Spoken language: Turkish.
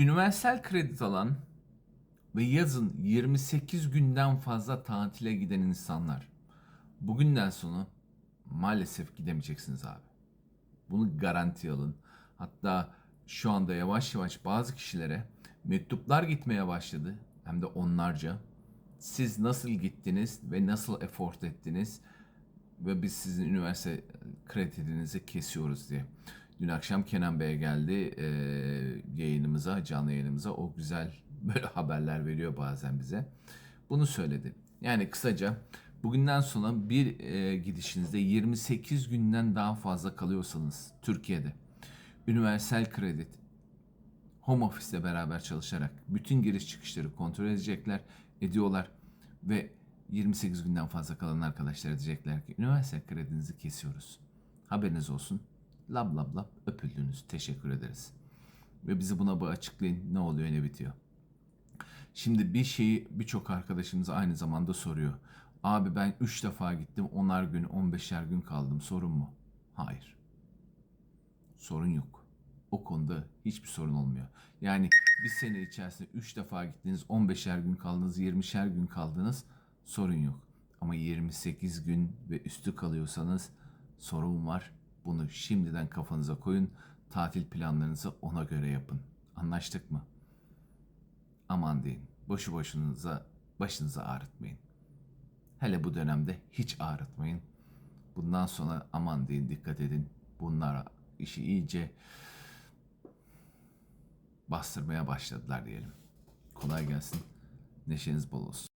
Üniversal kredi alan ve yazın 28 günden fazla tatile giden insanlar bugünden sonra maalesef gidemeyeceksiniz abi. Bunu garanti alın. Hatta şu anda yavaş yavaş bazı kişilere mektuplar gitmeye başladı. Hem de onlarca. Siz nasıl gittiniz ve nasıl effort ettiniz ve biz sizin üniversite kredinizi kesiyoruz diye. Dün akşam Kenan Bey geldi eee, yayınımıza, canlı yayınımıza. O güzel böyle haberler veriyor bazen bize. Bunu söyledi. Yani kısaca bugünden sonra bir eee, gidişinizde 28 günden daha fazla kalıyorsanız Türkiye'de üniversal kredi home office ile beraber çalışarak bütün giriş çıkışları kontrol edecekler, ediyorlar ve 28 günden fazla kalan arkadaşlar diyecekler ki üniversite kredinizi kesiyoruz. Haberiniz olsun. Lab lab lab öpüldünüz. Teşekkür ederiz. Ve bizi buna bu açıklayın. Ne oluyor ne bitiyor. Şimdi bir şeyi birçok arkadaşımız aynı zamanda soruyor. Abi ben 3 defa gittim 10'ar gün 15'er gün kaldım sorun mu? Hayır. Sorun yok. O konuda hiçbir sorun olmuyor. Yani bir sene içerisinde 3 defa gittiniz 15'er gün kaldınız 20'şer gün kaldınız sorun yok. Ama 28 gün ve üstü kalıyorsanız sorun var. Bunu şimdiden kafanıza koyun. Tatil planlarınızı ona göre yapın. Anlaştık mı? Aman deyin. Boşu boşunuza başınızı ağrıtmayın. Hele bu dönemde hiç ağrıtmayın. Bundan sonra aman deyin dikkat edin. Bunlar işi iyice bastırmaya başladılar diyelim. Kolay gelsin. Neşeniz bol olsun.